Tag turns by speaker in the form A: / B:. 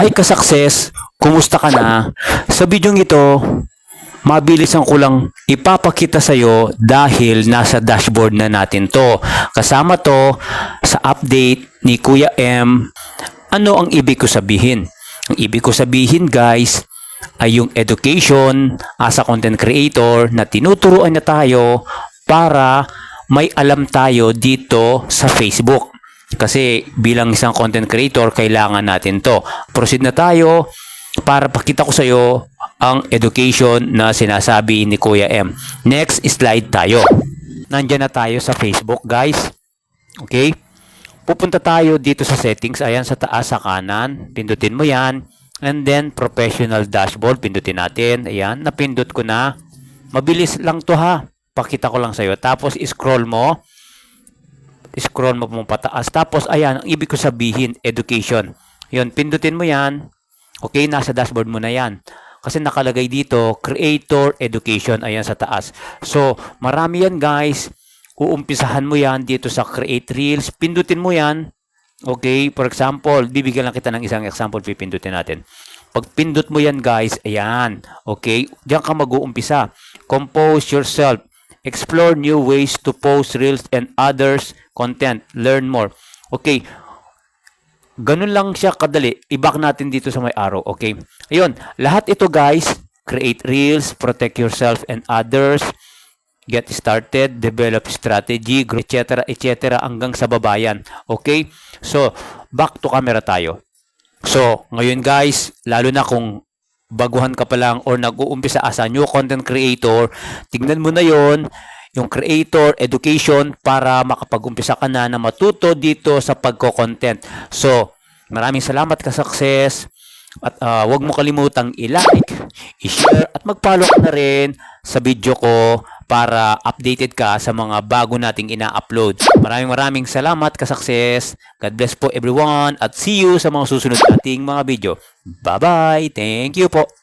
A: Hi ka-success! Kumusta ka na? Sa video ito, mabilis ang kulang ipapakita sa iyo dahil nasa dashboard na natin to. Kasama to sa update ni Kuya M. Ano ang ibig ko sabihin? Ang ibig ko sabihin guys ay yung education as a content creator na tinuturuan na tayo para may alam tayo dito sa Facebook. Kasi bilang isang content creator, kailangan natin to. Proceed na tayo para pakita ko sa iyo ang education na sinasabi ni Kuya M. Next slide tayo. Nandiyan na tayo sa Facebook, guys. Okay? Pupunta tayo dito sa settings. Ayan sa taas sa kanan. Pindutin mo yan. And then, professional dashboard. Pindutin natin. Ayan. Napindot ko na. Mabilis lang to ha. Pakita ko lang sa'yo. Tapos, scroll mo scroll mo mo pataas. Tapos, ayan, ang ibig ko sabihin, education. Yun, pindutin mo yan. Okay, nasa dashboard mo na yan. Kasi nakalagay dito, creator education, ayan sa taas. So, marami yan guys. Uumpisahan mo yan dito sa create reels. Pindutin mo yan. Okay, for example, bibigyan lang kita ng isang example, pipindutin natin. Pag pindot mo yan guys, ayan. Okay, diyan ka mag-uumpisa. Compose yourself. Explore new ways to post reels and others content. Learn more. Okay. Ganun lang siya kadali. I-back natin dito sa may arrow. Okay. Ayun. Lahat ito guys. Create reels. Protect yourself and others. Get started. Develop strategy. Etc. Etc. Hanggang sa babayan. Okay. So, back to camera tayo. So, ngayon guys, lalo na kung baguhan ka pa lang or nag-uumpisa as a new content creator, tignan mo na yon yung creator education para makapag-umpisa ka na na matuto dito sa pagko-content. So, maraming salamat ka success at uh, wag mo kalimutang i-like, i-share at mag-follow ka na rin sa video ko para updated ka sa mga bago nating ina-upload. Maraming maraming salamat ka success. God bless po everyone at see you sa mga susunod nating mga video. Bye-bye. Thank you po.